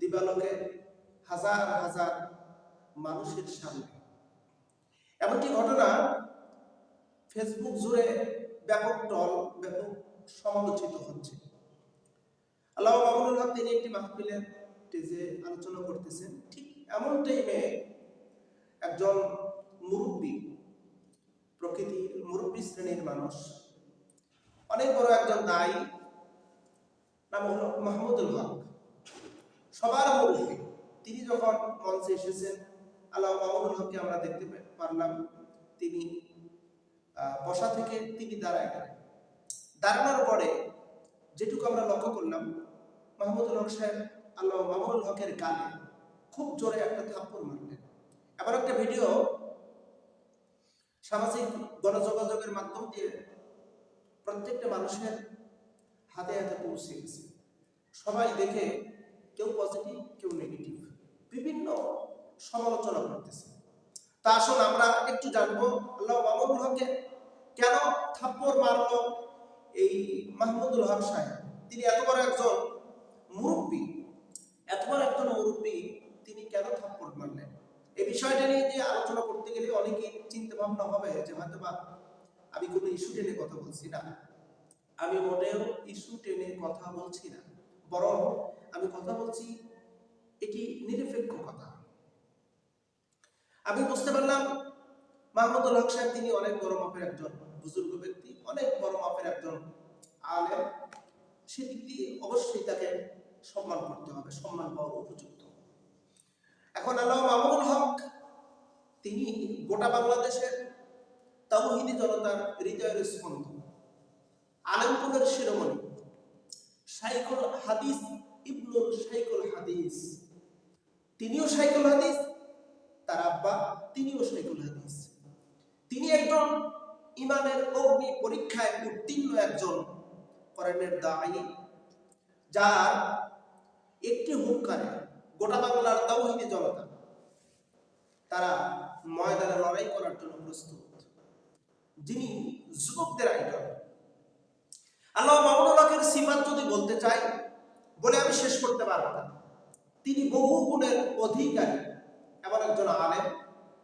দিবালোকে হাজার হাজার মানুষের সামনে। এমনটি ঘটনা ফেসবুক জুড়ে ব্যাপক টল ব্যাপক সমালোচিত হচ্ছে। আল্লাহ মামুনুল হক তিনি একটি মাহফিলের স্টেজে আলোচনা করতেছেন। ঠিক এমন টাইমে একজন মুরব্বী, প্রকৃতির মুরব্বী শ্রেণির মানুষ, অনেক বড় একজন দায়ী, নাম হলো মাহমুদুল হক। সবার মুরব্বী তিনি যখন মঞ্চে এসেছেন, আল্লাহ হককে আমরা দেখতে পারলাম। তিনি বসা থেকে তিনি দাঁড়ায় গেলেন। দাঁড়ানোর পরে যেটুকু আমরা লক্ষ্য করলাম, মাহমুদুল হক সাহেব আল্লাহ মামুনুল হকের গানে খুব জোরে একটা থাপ্পড় মারলেন। এবার একটা ভিডিও সামাজিক গণযোগাযোগের মাধ্যম দিয়ে প্রত্যেকটা মানুষের হাতে হাতে পৌঁছে গেছে। সবাই দেখে কেউ পজিটিভ কেউ নেগেটিভ বিভিন্ন সমালোচনা করতেছে। তা আসুন আমরা একটু জানব, আল্লাহ মামুনুল হককে কেন থাপ্পড় মারলো এই মাহমুদুল হক সাহেব? তিনি এত বড় একজন মুরব্বী। এত বড় একজন মুরব্বী, তিনি কেন থাপ্পড় মারলেন? এই বিষয়টা নিয়ে যে আলোচনা করতে গেলে অনেকেই চিন্তা ভাবনা হবে যে হয়তো বা আমি কোনো ইস্যু টেনে কথা বলছি না। আমি মোটেও ইস্যু টেনে কথা বলছি না। বরং আমি কথা বলছি, এটি নিরপেক্ষ কথা। আমি বুঝতে পারলাম, মাহমুদুল হক সাহেব তিনি অনেক বড় মাপের একজন বুজুর্গ ব্যক্তি, অনেক বড় মাপের একজন আলেম। সেদিক দিয়ে অবশ্যই তাকে সম্মান করতে হবে, সম্মান পাওয়া উপযুক্ত। এখন আল্লাহ মামুনুল হক, তিনি গোটা বাংলাদেশের তাওহিদি জনতার হৃদয়ের স্পন্দন, আলমপুরের শিরোমণি সাইকুল হাদিস ইবনুল সাইকুল হাদিস। তিনিও সাইকুল হাদিস, তার আব্বা তিনিও সাইকুল হাদিস। তিনি একজন ইমানের অগ্নি পরীক্ষায় উত্তীর্ণ একজন কোরআনের দায়ী, যার একটি হুঙ্কারে গোটা বাংলার তাওহিদি জনতা তারা ময়দানে লড়াই করার জন্য প্রস্তুত। যিনি যুবকদের আইডল আল্লাহ মামুনুল হকের সিফাত যদি বলতে চাই বলে আমি শেষ করতে পারব না। তিনি বহু গুণের অধিকারী। এমন একজন আলেম।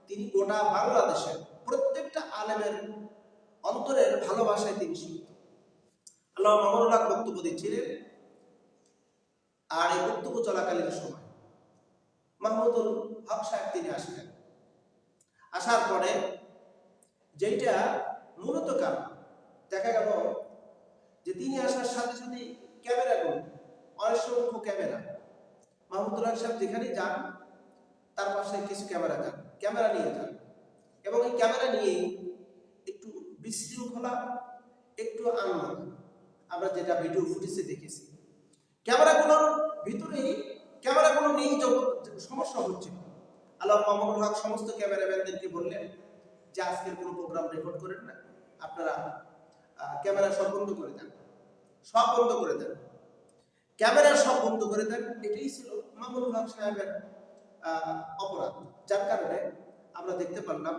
তিনি গোটা বাংলাদেশের প্রত্যেকটা আলেমের অন্তরের ভালোবাসায় তিনি শিখত আল্লাহ মামুনুল হক বক্তব্য দিচ্ছিলেন, আর এই বক্তব্য চলাকালীন সময় মাহমুদুল হক সাহেব তিনি আসলেন। আসার পরে যেইটা মূলত কারণ, দেখা গেল যে তিনি আসার সাথে সাথে ক্যামেরাগুলো অসংখ্য ক্যামেরা। মাহমুদুল হক সাহেব যেখানেই যান, তার পাশে কিছু ক্যামেরা যান, ক্যামেরা নিয়ে যান। এবং এই ক্যামেরা নিয়ে একটু বিশৃঙ্খলা একটু আনন্দ। আমরা যেটা ভিডিও ফুটেজে দেখেছি। ক্যামেরাগুলোর ভিতরেই, ক্যামেরাগুলো নিয়েই যখন সমস্যা হচ্ছে, আল্লাহ মামুনুল হক সমস্ত ক্যামেরাম্যানদেরকে বললেন যে আজকের কোনো প্রোগ্রাম রেকর্ড করেন না। আপনারা ক্যামেরা সব বন্ধ করে দেন। সব বন্ধ করে দেন। ক্যামেরা সব বন্ধ করে দেন। এটাই ছিল মামুনুল হক সাহেবের অপরাধ। যার কারণে আমরা দেখতে পারলাম,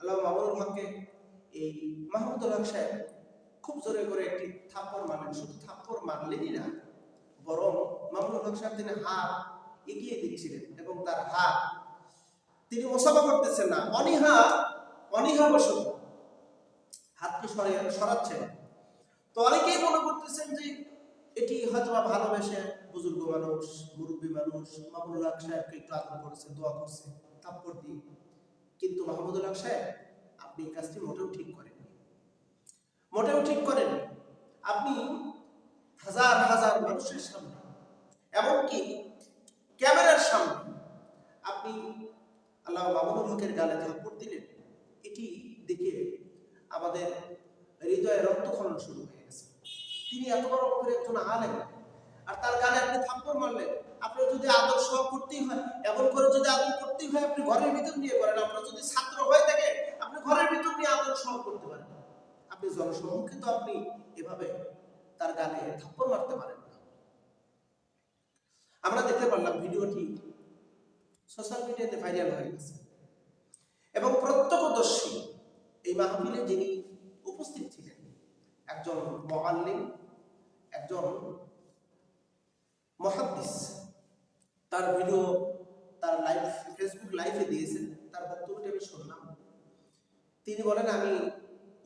আল্লাহ মামুনুল হককে এই মাহমুদুল হক সাহেব খুব জোরে করে একটি থাপ্পড় মারলেন। শুধু থাপ্পড় মারলেনই না, বরং মামুনুল হক সাহেব তিনি হাত এগিয়ে দিচ্ছিলেন এবং তার হাত তিনি মোসাফা করতেছেন না। অনীহা অনীহা বসত হাতকে সরে সরাচ্ছেন। তো অনেকেই মনে করতেছেন যে এটি হয়তো ভালোবেসে বুজুর্গ মানুষ, মুরব্বী মানুষ, মামুনুল হক সাহেবকে একটু আদর করেছে, দোয়া করছে, থাপ্পড় দিয়ে। কিন্তু মাহমুদুল হক সাহেব, আপনি এই কাজটি মোটেও ঠিক করেননি। মোটেও ঠিক করেননি। আপনি হাজার হাজার মানুষের সামনে, এমনকি ক্যামেরার সামনে আপনি আল্লাহ মামুনুল হকের গালে থাপ্পড় দিলেন, এটি দেখে আমাদের হৃদয়ে রক্তক্ষরণ শুরু হয়ে তিনি এত বড় করে একজন আলেন আর তার গালে আপনি থাপ্পড় মারলেন। আপনার যদি আদর সহ করতেই হয়, এমন করে যদি আদর করতেই হয়, আপনি ঘরের ভিতর নিয়ে করেন। আপনার যদি ছাত্র হয়ে থাকে, আপনি ঘরের ভিতর নিয়ে আদর সহ করতে পারেন। আপনি জনসম্মুখে তো আপনি এভাবে তার গালে থাপ্পড় মারতে পারেন না। আমরা দেখতে পারলাম ভিডিওটি সোশ্যাল মিডিয়াতে ভাইরাল হয়ে গেছে। এবং প্রত্যক্ষদর্শী এই মাহফিলে যিনি উপস্থিত ছিলেন, একজন মহাল্লিম একজন মহাদ্দিস। তার ভিডিও তার লাইভ ফেসবুক লাইভে দিয়েছেন। তার বক্তব্যটি আমি শুনলাম। তিনি বলেন, আমি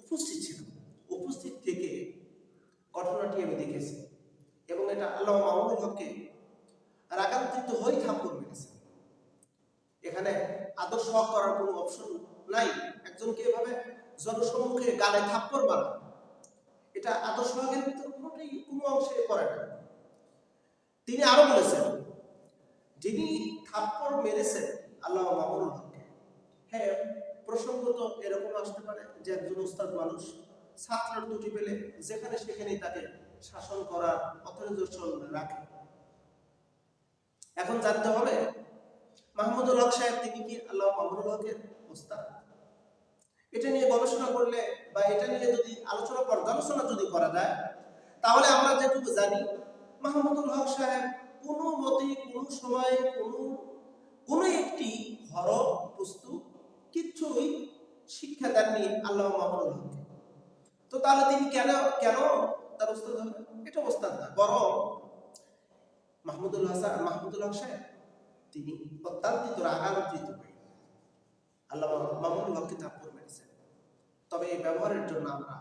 উপস্থিত ছিলাম। উপস্থিত থেকে ঘটনাটি আমি দেখেছি এবং এটা আল্লাহ মামুনুল হককে রাগান্বিত হয়ে থাপ্পড় মেরেছে। এখানে আদর্শ করার কোনো অপশন নাই। একজনকে এভাবে জনসম্মুখে গালে থাপ্পড় মারা, এটা আদর্শ হকের কোনোটাই কোনো অংশে করে না। তিনি আরও বলেছেন, যিনি থাপ্পড় মেরেছেন, আল্লাহ মামুনুল হককে হ্যাঁ প্রসঙ্গত এরকম আসতে পারে যে একজন উস্তাদ মানুষ ছাত্রের দুটি পেলে যেখানে সেখানেই তাকে শাসন করার অথরাইজেশন রাখে। এখন জানতে হবে, মাহমুদুল হক সাহেব তিনি কি আল্লাহ মাহমুদুল হকের উস্তাদ? এটা নিয়ে গবেষণা করলে বা এটা নিয়ে যদি আলোচনা পর্যালোচনা যদি করা যায় তাহলে আমরা যেটুকু জানি, মাহমুদুল হক সাহেব কোনো মতে কোনো সময় কোনো কোনো একটি হরফ বস্তু কিচ্ছুই শিক্ষা দেননি আল্লাহ মাহমুদুল হককে। তো তাহলে তিনি কেন কেন তার উস্তাদ হবে এটা উস্তাদ না, বরং মাহমুদুল হাসান, মাহমুদুল হক সাহেব তিনি অত্যন্ত রাগান্বিত আল্লাহ মাহমুদুল হককে থাপ্পড় মেরেছেন। তবে এই ব্যবহারের জন্য আমরা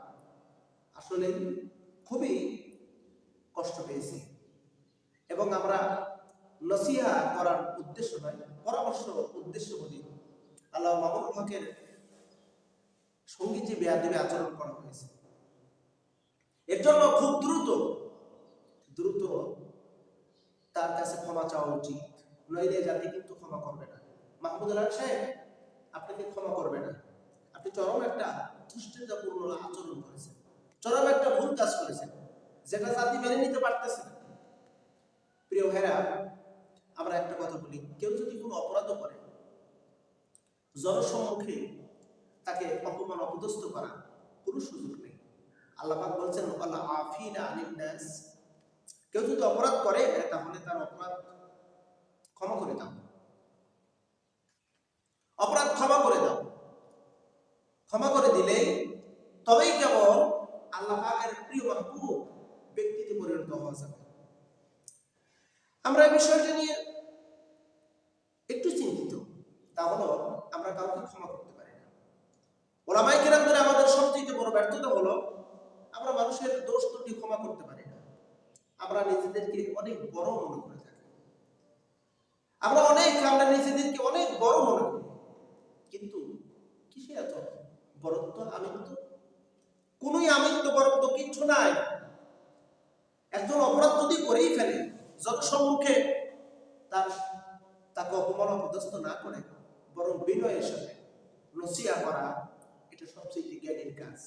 আসলে খুবই কষ্ট পেয়েছি। এবং আমরা নসিহা করার উদ্দেশ্য নয়, পরামর্শ উদ্দেশ্য বলি। আল্লাহ মাহমুদুল হকের সঙ্গী যে বেয়াদিবে আচরণ করা হয়েছে। এর জন্য খুব দ্রুত দ্রুত তার কাছে ক্ষমা চাওয়া উচিত। নইলে জাতি কিন্তু ক্ষমা করবে না। মাহমুদ আলম সাহেব, আপনাকে ক্ষমা করবে না। আপনি চরম একটা দুষ্টিতাপূর্ণ আচরণ করেছেন। চরম একটা ভুল কাজ করেছেন। যেটা জাতি মেনে নিতে পারতেছে না। প্রিয় ভাইরা, আমরা একটা কথা বলি। কেউ যদি কোনো অপরাধ করে, জনসম্মুখে তাকে অপমান, অপদস্থ করা কোনো সুযোগ নেই। আল্লাহ বলছেন আল্লাহ আফিনা আনিন নাস। কেউ যদি অপরাধ করে, তাহলে তার অপরাধ ক্ষমা করে দাও। অপরাধ ক্ষমা করে দাও। ক্ষমা করে দিলে তবেই কেবল আল্লাহ প্রিয় মাহবুব ব্যক্তিতে পরিণত হওয়া যাবে। আমরা এই বিষয়টা নিয়ে একটু চিন্তিত। তা হলো, আমরা কাউকে ক্ষমা করতে পারি না। ওলামাই কেরামদের আমাদের সবচেয়ে বড় ব্যর্থতা হলো, আমরা মানুষের দোষ ত্রুটি ক্ষমা করতে পারি না। আমরা নিজেদেরকে অনেক বড় মনে করে থাকি। আমরা অনেক, আমরা নিজেদেরকে অনেক বড় মনে করি। কিন্তু কিসে এত বরত্ব আমিত্ব? কোনোই আমিত্ব বরত্ব কিচ্ছু নাই। একজন অপরাধ যদি করেই ফেলে, জনসম্মুখে তার তাকে অপমান অপদস্থ না করে, বরং বিনয়ের সাথে নসিয়া করা, এটা সবচেয়ে জ্ঞানীর কাজ।